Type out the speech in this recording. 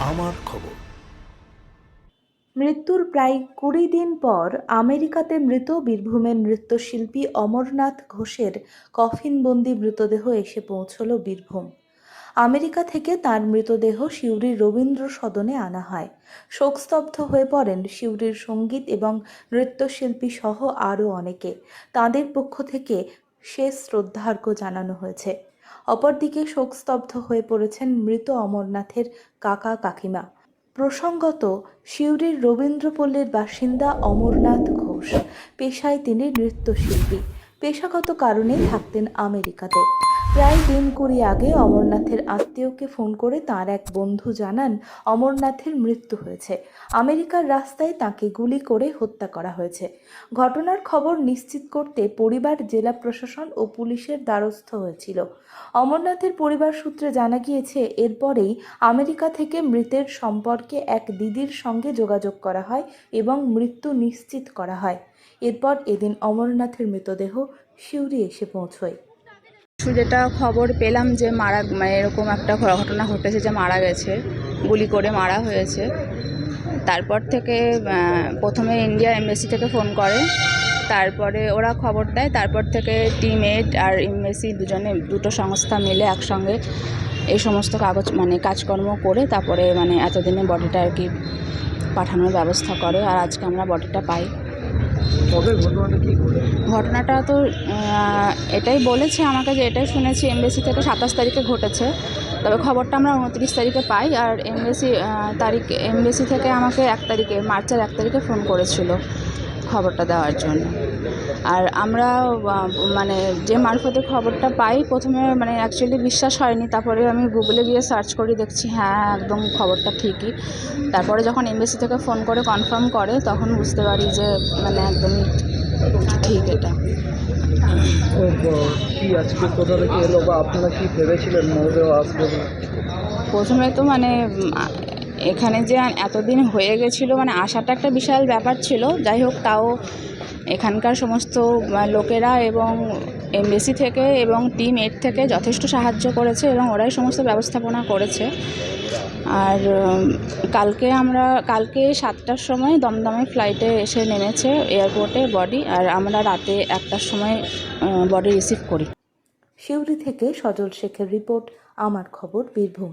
আমার খবর। মৃত্যুর প্রায় কুড়ি দিন পর আমেরিকাতে মৃত বীরভূমের নৃত্যশিল্পী অমরনাথ ঘোষের কফিনবন্দি মৃতদেহ এসে পৌঁছল বীরভূম। আমেরিকা থেকে তার মৃতদেহ সিউড়ির রবীন্দ্র সদনে আনা হয়। শোকস্তব্ধ হয়ে পড়েন সিউড়ির সংগীত এবং নৃত্যশিল্পী সহ আরও অনেকে। তাদের পক্ষ থেকে শেষ শ্রদ্ধার্ঘ্য জানানো হয়েছে। অপরদিকে শোকস্তব্ধ হয়ে পড়েছেন মৃত অমরনাথের কাকা কাকিমা। প্রসঙ্গত, সিউড়ির রবীন্দ্রপল্লীর বাসিন্দা অমরনাথ ঘোষ। পেশায় তিনি নৃত্যশিল্পী। পেশাগত কারণে থাকতেন আমেরিকাতে। প্রায় দিন কুড়ি আগে অমরনাথের আত্মীয়কে ফোন করে তার এক বন্ধু জানান, অমরনাথের মৃত্যু হয়েছে। আমেরিকার রাস্তায় তাকে গুলি করে হত্যা করা হয়েছে। ঘটনার খবর নিশ্চিত করতে পরিবার, জেলা প্রশাসন ও পুলিশের দ্বারস্থ হয়েছিল। অমরনাথের পরিবার সূত্রে জানা গিয়েছে, এরপরেই আমেরিকা থেকে মৃতের সম্পর্কে এক দিদির সঙ্গে যোগাযোগ করা হয় এবং মৃত্যু নিশ্চিত করা হয়। এরপর এদিন অমরনাথের মৃতদেহ সিউড়ি এসে পৌঁছয়। যেটা খবর পেলাম যে মারা মানে এরকম একটা ঘটনা ঘটেছে যে মারা গেছে, গুলি করে মারা হয়েছে। তারপর থেকে প্রথমে ইন্ডিয়া এমবেসি থেকে ফোন করে, তারপরে ওরা খবর দেয়, তারপর থেকে টিম এইট আর এমবেসি দুজনে, দুটো সংস্থা মিলে একসঙ্গে এই সমস্ত কাগজ মানে কাজকর্ম করে তারপরে মানে এতদিনে বডিটা আর কি পাঠানোর ব্যবস্থা করে, আর আজকে আমরা বডিটা পাই। ঘটনাটা তো এটাই বলেছে আমাকে যে এটাই শুনেছি এমবেসি থেকে সাতাশ তারিখে ঘটেছে। তবে খবরটা আমরা উনত্রিশ তারিখে পাই আর এমবেসি তারিখ এমবেসি থেকে আমাকে এক তারিখে, মার্চের এক তারিখে ফোন করেছিল। খবরটা দেওয়ার জন্য। আর আমরা মানে যে মারফতে খবরটা পাই প্রথমে মানে অ্যাকচুয়ালি বিশ্বাস হয়নি। তারপরে আমি গুগলে গিয়ে সার্চ করি দেখছি হ্যাঁ একদম খবরটা ঠিকই। তারপরে যখন এমবেসি থেকে ফোন করে কনফার্ম করে তখন বুঝতে পারি যে মানে একদমই ঠিক এটা। ও কি আজকে কোথা থেকে এলো বা আপনারা কি ভেবেছিলেন আসবে প্রথমে তো মানে এখানে যে এতদিন হয়ে গেছিল মানে আসাটা একটা বিশাল ব্যাপার ছিল। যাই হোক, তাও এখানকার সমস্ত লোকেরা এবং এমবেসি থেকে এবং টিম এইট থেকে যথেষ্ট সাহায্য করেছে এবং ওরাই সমস্ত ব্যবস্থাপনা করেছে। আর কালকে আমরা, কালকে সাতটার সময় দমদমে ফ্লাইটে এসে নেমেছে এয়ারপোর্টে বডি আর আমরা রাতে একটার সময় বডি রিসিভ করি। সিউড়ি থেকে সজল শেখের রিপোর্ট আমার খবর বীরভূম।